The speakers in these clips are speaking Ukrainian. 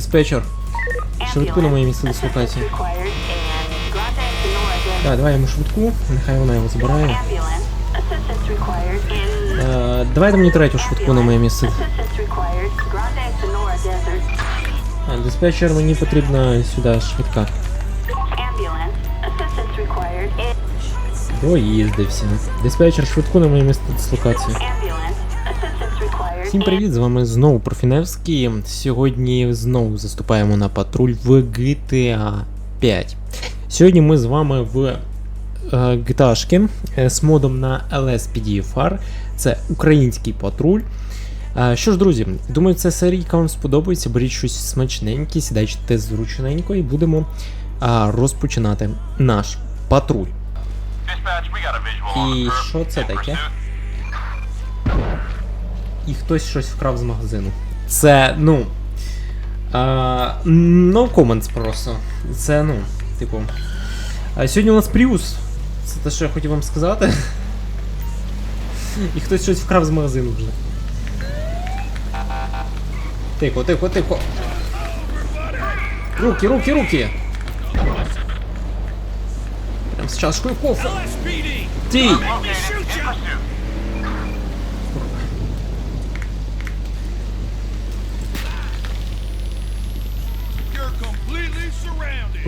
Диспетчер. Швидку на моє місце дислокації. Так, давай йому швидку, нехай вона його забирає. Е, давайте мені третю швидку на моє місце. А, диспетчер, мені потрібна сюди швидка. Доїздився. Диспетчер, швидку на моє місце дислокації. Всім привіт, з вами знову Профіневський. Сьогодні знову заступаємо на патруль в GTA 5. Сьогодні ми з вами в е, GTA е, з модом на LSPDFR. Це український патруль. Е, Що ж, друзі, думаю, ця серійка вам сподобається. Беріть щось смачненьке, сідайте зручненько і будемо розпочинати наш патруль. І що це таке? І хтось щось вкрав з магазину. Це, ну. А, no comments просто. Це, ну, типу. А сьогодні у нас Prius. Це те, що я хотів вам сказати. І хтось щось вкрав з магазину вже. Тихо, тихо, тихо. Руки, руки, руки! Прям з чашкою кофе. Тій!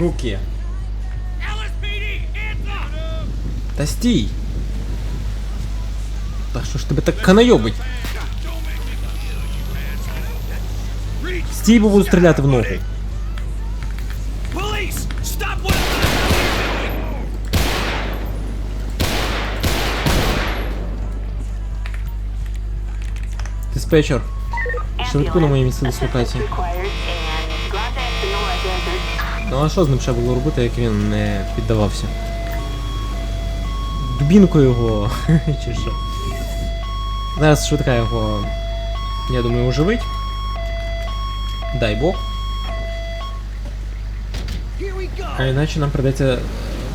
Руки. Та стій! Та що ж тебе так канайобить? Стій, бо буду стріляти в ногу. Диспетчер. Швидку на моє місце дислокації. Ну а що з ним ще було робити, як він не піддавався? Дубінкою його. Чи що? Зараз швидка його. Я думаю, оживить. Дай Бог. А іначе нам придеться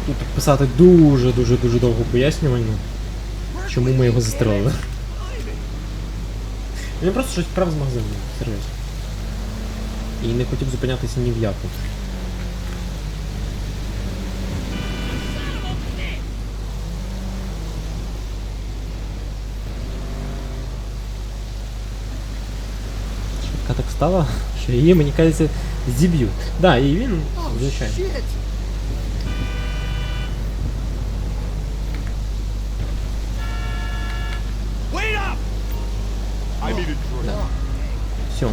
тут писати дуже-дуже дуже довго пояснювання, чому ми його застрелили. Він просто щось вкрав з магазину, серйозно. І не хотів зупинятися ні в яку. стала, що її, мені кажеться, зіб'ють. Да, і він, звичайно. Wait up! I need a drink. Все.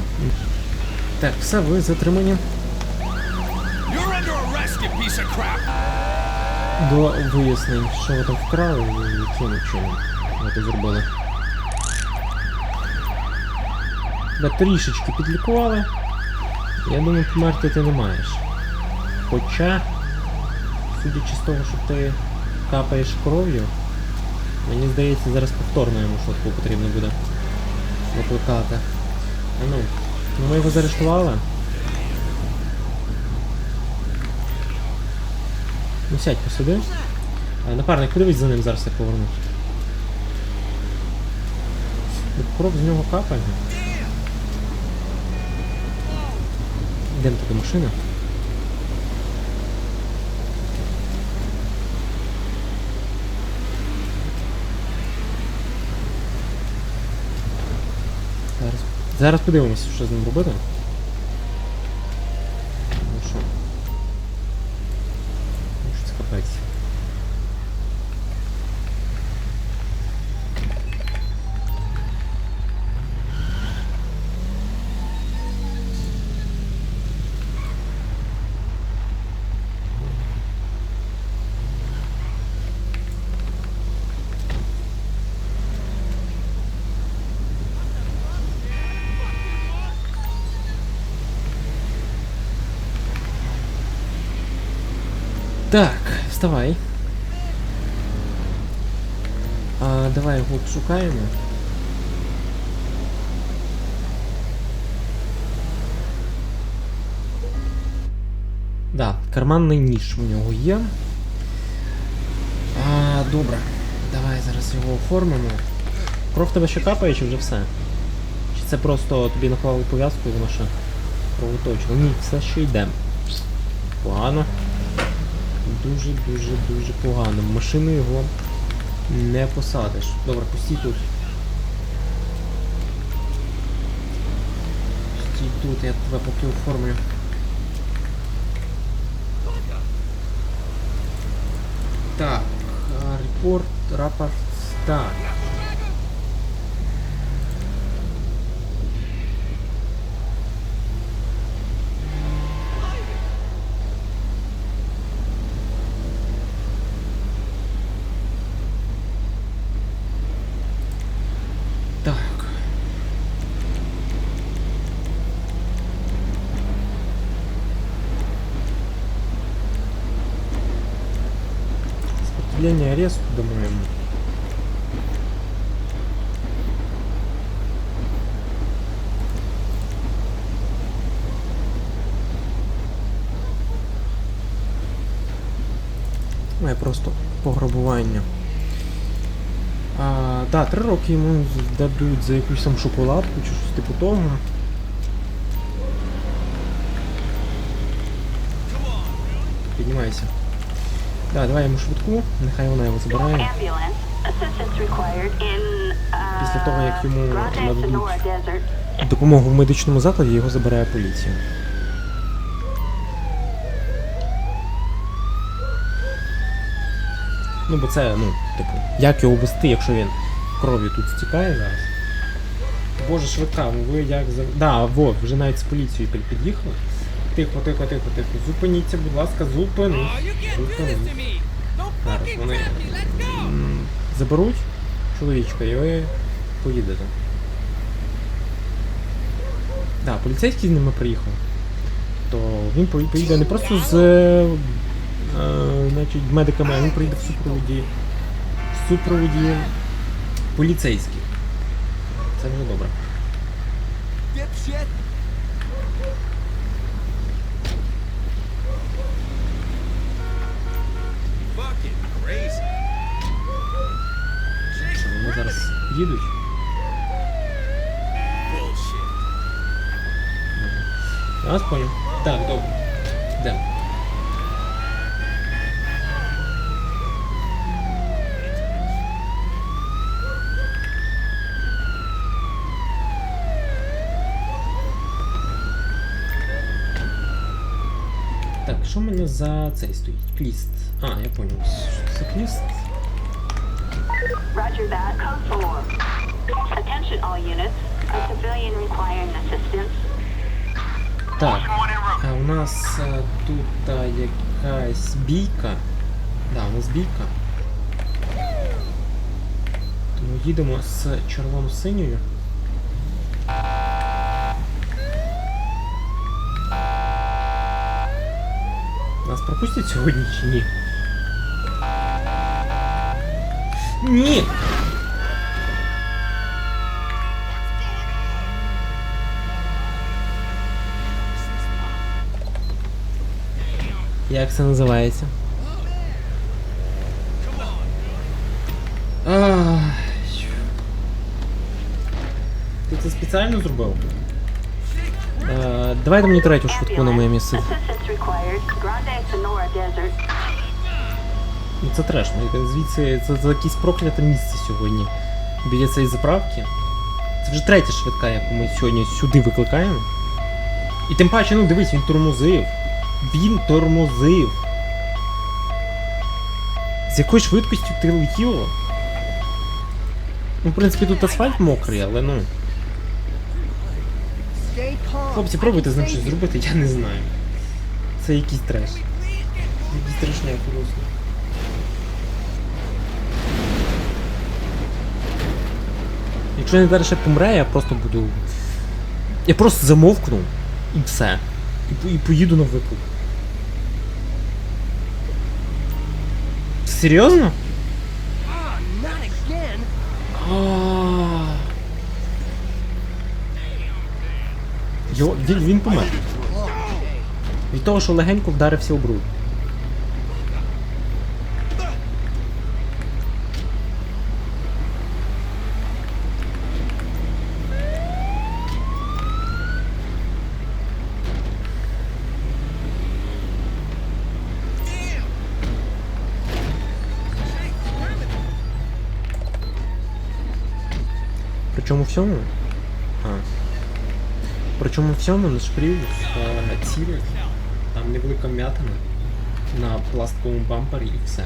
Так, все, ви затримані You're under arrest, you piece of crap! до вияснень, що ви там вкрали і яким чином ви це зробили. Тебе трішечки підлікували. Я думаю, померти ти не маєш. Хоча, судячи з того, що ти капаєш кров'ю, мені здається, зараз повторно йому швидку потрібно буде викликати. А ну, ну ми його заарештували. Ну сядь посиди. А, Напарник, подивись за ним зараз як повернусь. Кров з нього капає. Йдемо до машини. Зараз. Зараз подивимося, що з ним робити. Так, вставай. А, давай його шукаємо. Да, карманний ніж у нього є. А, добре. Давай зараз його оформимо. Кров тебе ще капає чи вже все? Чи це просто тобі наклали пов'язку і воно ще Кровоточило. Ні, все що йде. Погано. Дуже, дуже, дуже погано. Машину його не посадиш. Добре, постій тут. Постій тут, я тебе поки оформлю. Так, репорт, рапорт. Так. Має просто пограбування. А, да, три роки йому дадуть за якусь там шоколадку чи щось типу того. Піднімайся. Да, давай йому швидку, нехай вона його забирає. Після того, як йому нададуть допомогу в медичному закладі, його забирає поліція. Ну, бо це, ну, типу, як його вести, якщо він кров'ю тут стікає зараз. Боже, швидка, ну ви як за. Да, во, вже навіть з поліцією під- під'їхали. Тихо, тихо, тихо, тихо. Зупиніться, будь ласка, me! Don't Зараз вони м, заберуть чоловічка і ви поїдете. Да, поліцейський з ними приїхав. То він поїде не просто з е, значить, медиками, він приїде в супроводі. В супроводі поліцейських. Це вже добре. Що вони зараз їдуть. Я вас понял. Так, добре. Йдемо. Так, що в мене за цей стоїть? Кліст. А, я понял. Що це кліст? Roger that. Code 4. Attention all units. A civilian requiring assistance. Так, а у нас е, тут е, якась бійка. Да, у нас бійка. Тому їдемо з червоно-синьою. Нас пропустять сьогодні чи ні? Ні! Як це називається? Ах, Ти це спеціально зробив? Е, давайте мені третю швидку на моє місце. Desert. Ну це треш, ну, звідси це, це якесь прокляте місце сьогодні. Біля цієї заправки. Це вже третя швидка, яку ми сьогодні сюди викликаємо. І тим паче, ну дивись, він тормозив. Він тормозив. З якою швидкістю ти летіло? Ну, в принципі, тут асфальт мокрий, але ну. Хлопці, пробуйте з ним щось зробити, я не знаю. Це якийсь треш. Якийсь трешняк просто. Якщо він зараз ще помре, я просто буду. Я просто замовкну і все. І, і поїду на виклик. Серйозно? Йо, він, він помер. Від того, що легенько вдарився об руль. Причому в. А. Причому в цьому наш привіз е, цілий. Там невелика м'ятина на пластиковому бампері і все.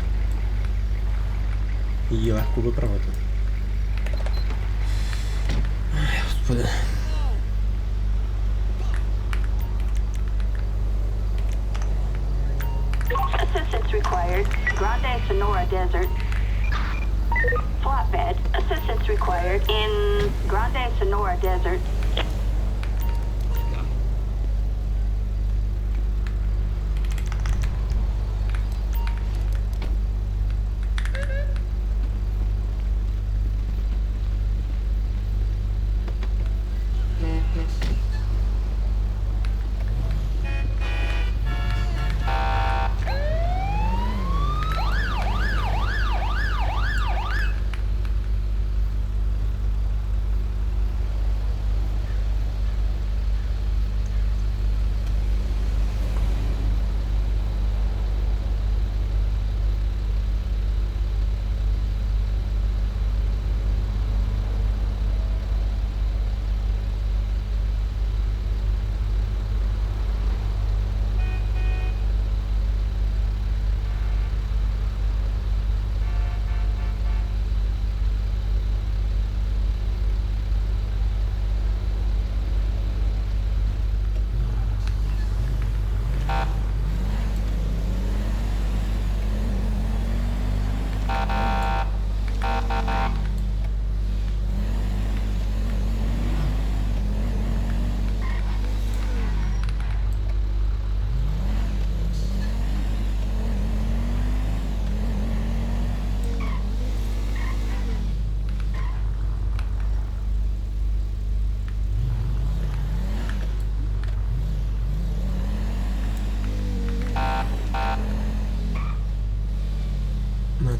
Її легко виправити. Ай, господи. Assistance required. Grande Sonora Desert. Flatbed. Assistance required in Grande Sonora Desert.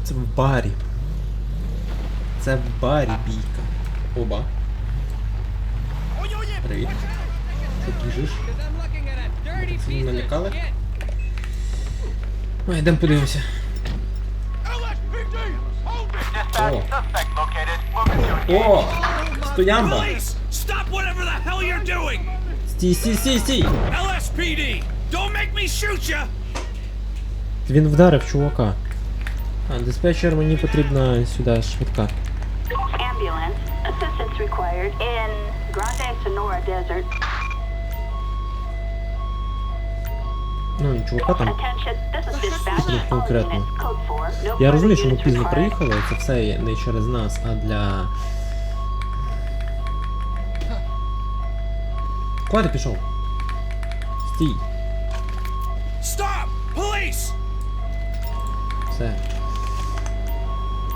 Це в барі. Це в барі бійка. Оба. Привіт. Що біжиш? Of налякали? Ой, йдемо подивимося. О, о! Стоямба! Стій, стій, стій, стій! LSPD! Don't make me shoot you! Він вдарив чувака. А, диспетчер, мені потрібна сюди швидка. Ambulance. Assistance required in Grande Sonora Desert. Ну, і чувака там. Attention. This is dispatch. Ну, All конкретно. units. Code 4. No Я further розумію, що ми units пізно required. приїхали, це все є не через нас, а для. Куди ти пішов? Стій, Stop! Police! все.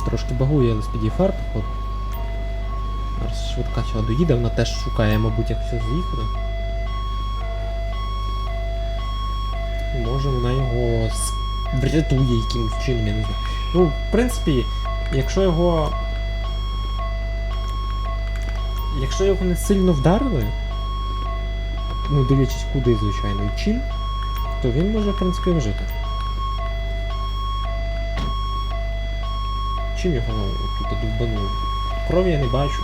Трошки багує LSPD фар, походу. Зараз швидка сюди доїде, вона теж шукає, мабуть, як все заїхати. І може вона його врятує якимось чином, я не знаю. Ну, в принципі, якщо його. Якщо його не сильно вдарили, ну дивлячись куди, звичайно, і чим, то він може, в принципі, вижити. Чим його ну, тут довбанули? Крові я не бачу.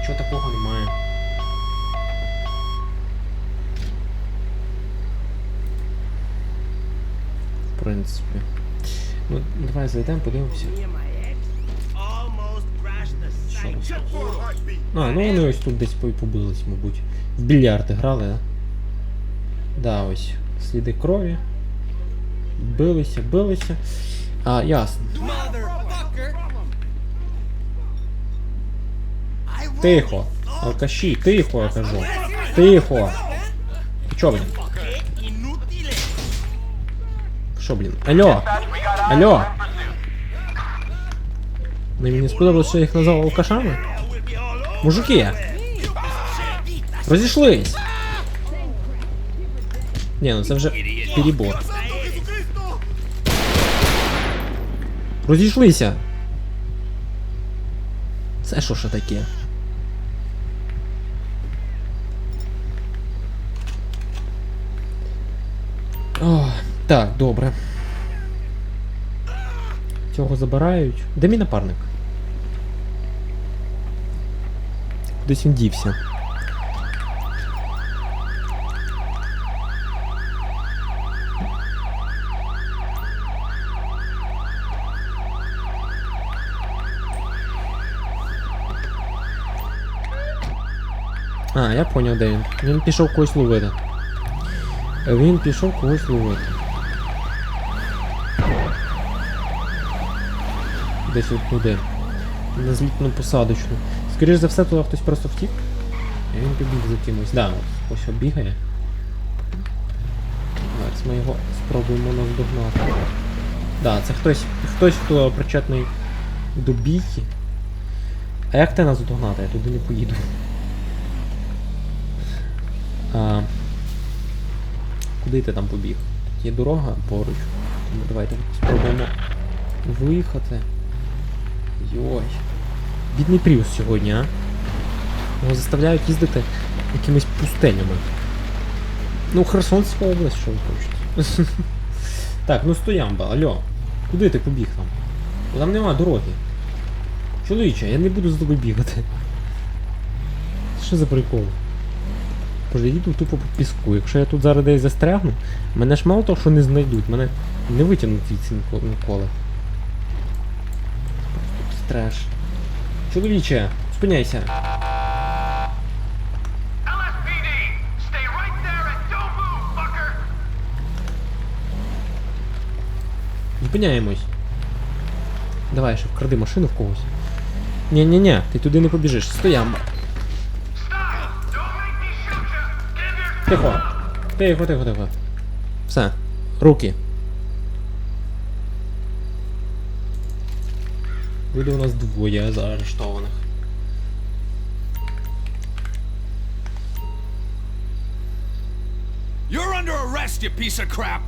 Нічого такого немає. В принципі. Ну, давай зайдемо, подивимося. А, ну вони ось тут десь побились, мабуть. В більярди грали, да? Да, ось. Сліди крові. Билися, билися. А, ясно. Motherfucker! Тихо. Алкаші, тихо, я кажу. Тихо. Ти чо, блін? Що, блін? Алло! Алло! Ну, мені сподобалось, що я їх назвав алкашами? Мужики! Розійшлись! Ні, ну це вже перебор. Розійшлися! Це що ще таке? О, так, добре. Цього забирають. Де мій напарник? Кудись він дівся. А, я поняв, де він. Він пішов когось ловити. Він пішов когось ловити. Десь от туди. На злітну посадочну. Скоріше за все, туди хтось просто втік. І він побіг за кимось. Да, ось ось бігає. Зараз ми його спробуємо наздогнати. Да, це хтось, хтось, хто причетний до бійки. А як те нас догнати? Я туди не поїду. А, куди ти там побіг? Є дорога поруч. Тому давайте спробуємо виїхати. Йой. Бідний Пріус сьогодні, а? Його заставляють їздити якимись пустенями. Ну, Херсонська область, що ви хочете. так, ну стоямба, алло. Куди ти побіг там? Там нема дороги. Чоловіче, я не буду за тобою бігати. Що за прикол? Боже, я їду тупо по піску. Якщо я тут зараз десь застрягну, мене ж мало того, що не знайдуть, мене не витягнуть звідси ніко- ніколи. Просто треш. Чоловіче, спиняйся. Зупиняємось. Давай ще вкради машину в когось. Ні-ні-ні, ти туди не побіжиш. Стоямба. Тихо. Тихо, тихо, тихо. Все. Руки. Буде у нас двоє заарештованих. You're under arrest, you piece of crap!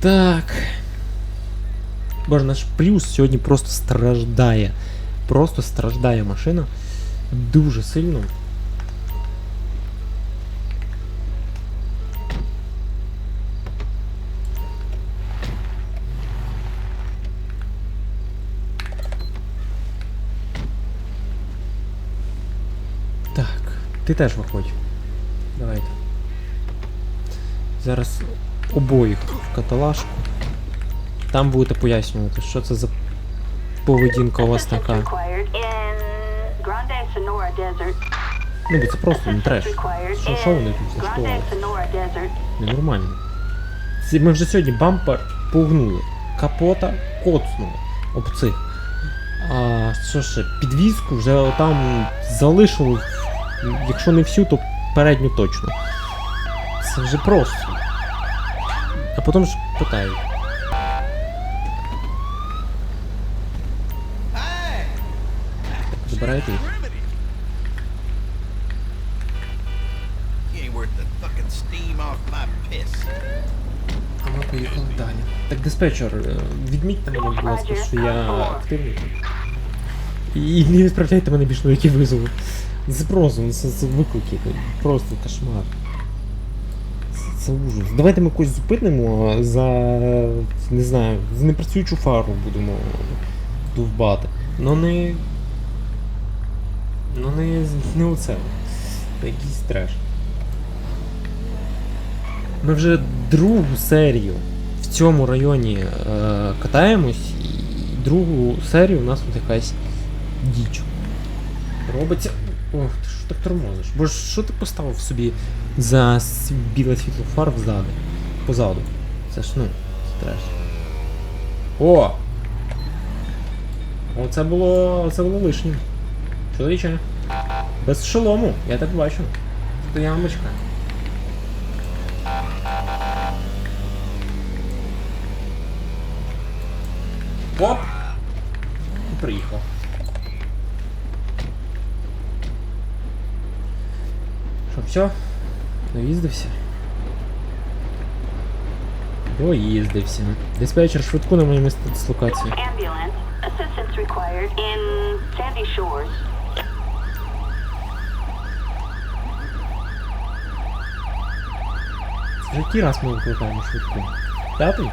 Так. Боже, наш Prius сьогодні просто страждає. Просто страждає машина. Дуже сильно. Так, ти теж виходь. Давайте. Зараз обоїх в каталажку. Там будете пояснювати, що це за поведінка у вас така. Ну, бо це просто не треш. Що, що вони тут Desert. Ненормально. Ми вже сьогодні бампер погнули. Капота коцнули об цих. А що ще, підвізку вже там залишили, якщо не всю, то передню точно. Це вже просто. А потім ж питають. My piss. А ми поїхали далі. Так, диспетчер, е, відмітьте мене, будь ласка, що я активний. І не відправляйте мене більше на які визови. Це просто, ну, це, це виклики. це Просто кошмар. Це, це ужас. Давайте ми когось зупинимо за. не знаю, за непрацюючу фару будемо довбати. Ну не. Ну не, не оце. Якийсь треш. Ми вже другу серію в цьому районі е, катаємось, і другу серію у нас тут якась діч. Робиться. Ох, ти що так тормозиш? Бо що ти поставив собі за біле світло фар взади? Позаду. Це ж ну, це треш. О! Оце було. це було лишнім. Чоловіче. Без шолому, я так бачу. Це ямочка. Оп! І приїхав. Що, все? Доїздився? Доїздився. Диспетчер швидку на моєму дислокації. Ambulance. Assistance required in Sandy Shores. Це вже який раз ми викликаємо швидку? П'ятий?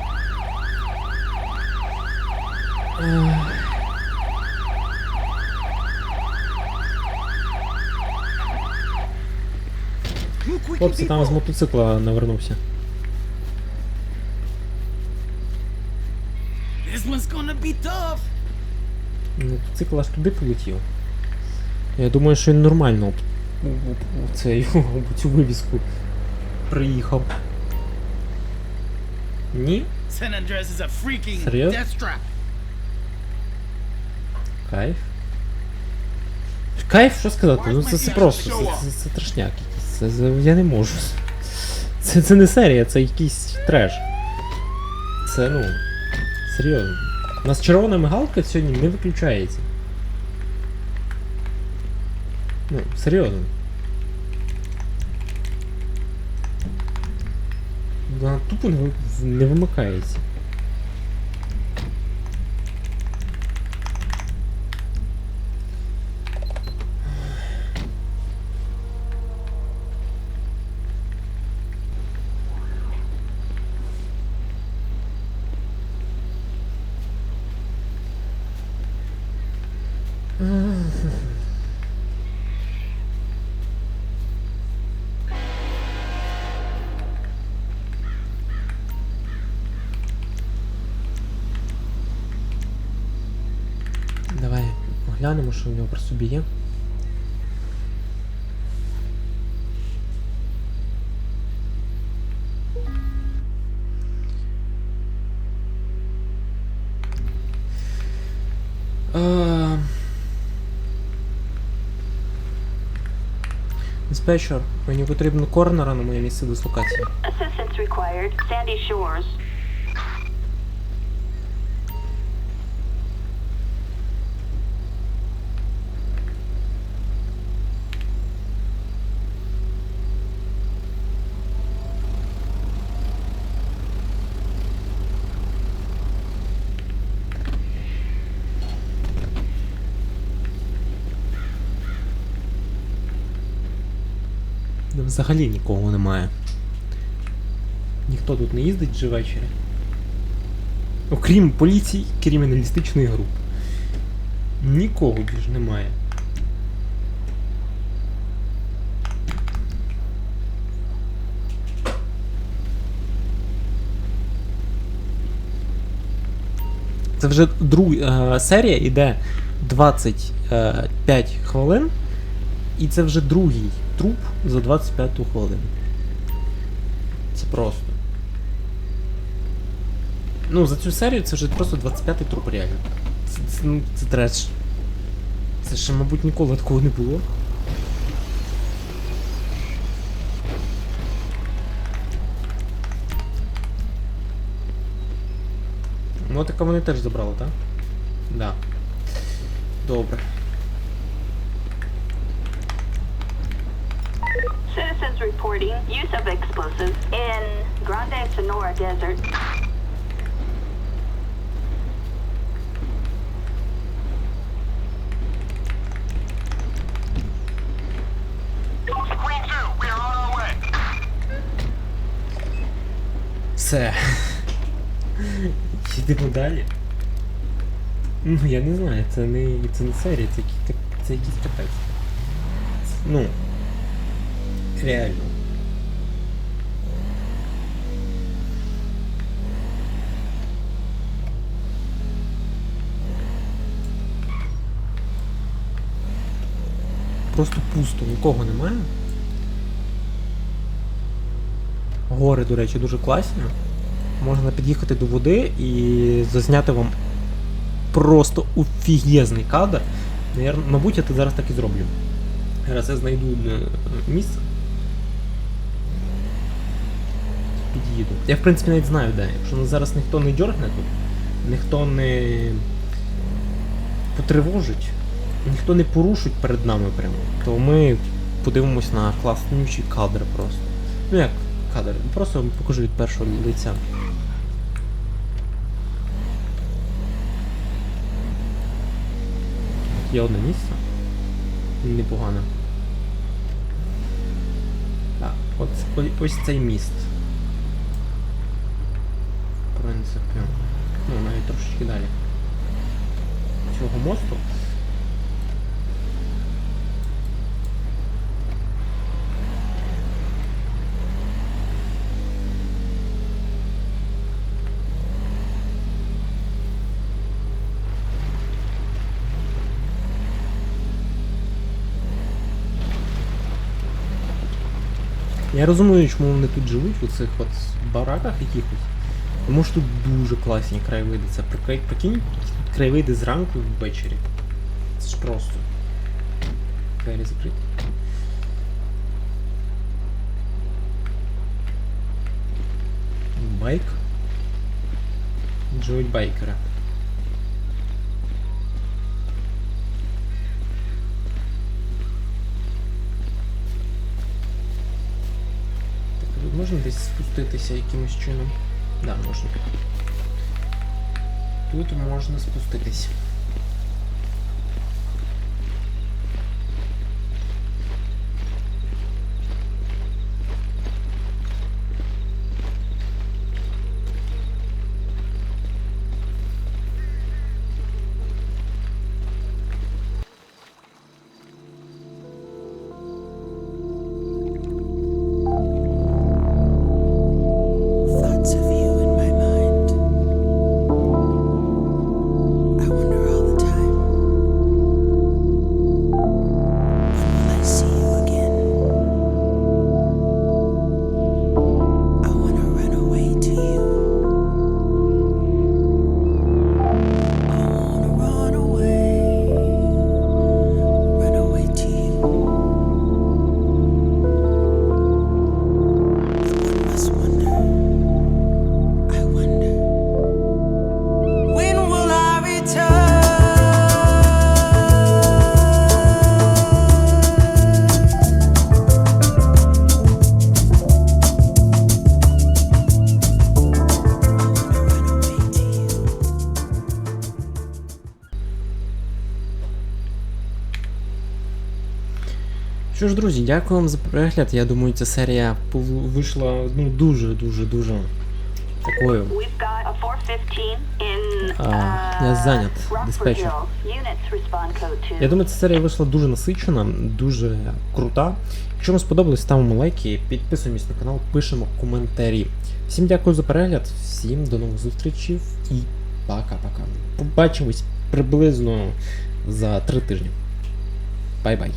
Хлопці там з мотоцикла навернувся. Мотоцикл аж туди полетів. Я думаю, що він нормально об цю вивіску приїхав. Ні? Серйозно? Кайф. Кайф, що сказати? Ну це, це просто, це, це, це трешняк якийсь. Це, це, я не можу. Це, це не серія, це якийсь треш. Це ну. Серйозно. У нас червона мигалка сьогодні не виключається. Ну, серйозно. Вона тупо не, ви- не вимикається. Що в нього при собі є. Диспетчер, мені потрібно корнера на моє місце дислокації. Взагалі нікого немає. Ніхто тут не їздить вже ввечері. Окрім поліції криміналістичної групи. Нікого більш немає. Це вже друга серія іде 25 хвилин. І це вже другий труп за 25 хвилину. Це просто. Ну, за цю серію це вже просто 25-й труп реально. Це, це, ну, це треш. Це ще, мабуть, ніколи такого не було. Ну, так вони теж забрали, так? Да. Добре. reporting use of explosives in Grande Sonora Desert. Queen 2, we are on our way. Все. Йдемо далі. Ну, я не знаю, це не, це не серія, це, який- це якийсь капець. Це- Ну. Реально. Просто пусто, нікого немає. Гори, до речі, дуже класні. Можна під'їхати до води і зазняти вам просто офігезний кадр. Мабуть, я це зараз так і зроблю. Зараз я знайду е, місце. Під'їду. Я в принципі навіть знаю де. Якщо нас зараз ніхто не дьоргне тут, ніхто не потривожить, ніхто не порушить перед нами прямо, то ми подивимось на класнючий кадр просто. Ну як кадр? Просто вам покажу від першого лиця. Є одне місце. Непогано. Так, от, ось цей міст. Принципі. Ну, навіть трошечки далі. цього мосту. Я розумію, чому вони тут живуть, у цих от бараках якихось. Тому що тут дуже класні краєвиди. Це прикинь, краєвиди зранку і ввечері. Це ж просто. Двері закриті. Байк. Живуть байкери. Так, можна десь спуститися якимось чином? Да. Тут можна спуститись. Що ж, друзі, дякую вам за перегляд. Я думаю, ця серія вийшла ну дуже-дуже дуже такою. We've got a 415 in А, uh, я зайнят, диспетчер. Rockfordville. Units respond code 2. Я думаю, ця серія вийшла дуже насичена, дуже крута. Якщо вам сподобалось, ставимо лайки, підписуємось на канал, пишемо коментарі. Всім дякую за перегляд, всім до нових зустрічей і пока-пока. Побачимось приблизно за три тижні. Бай-бай.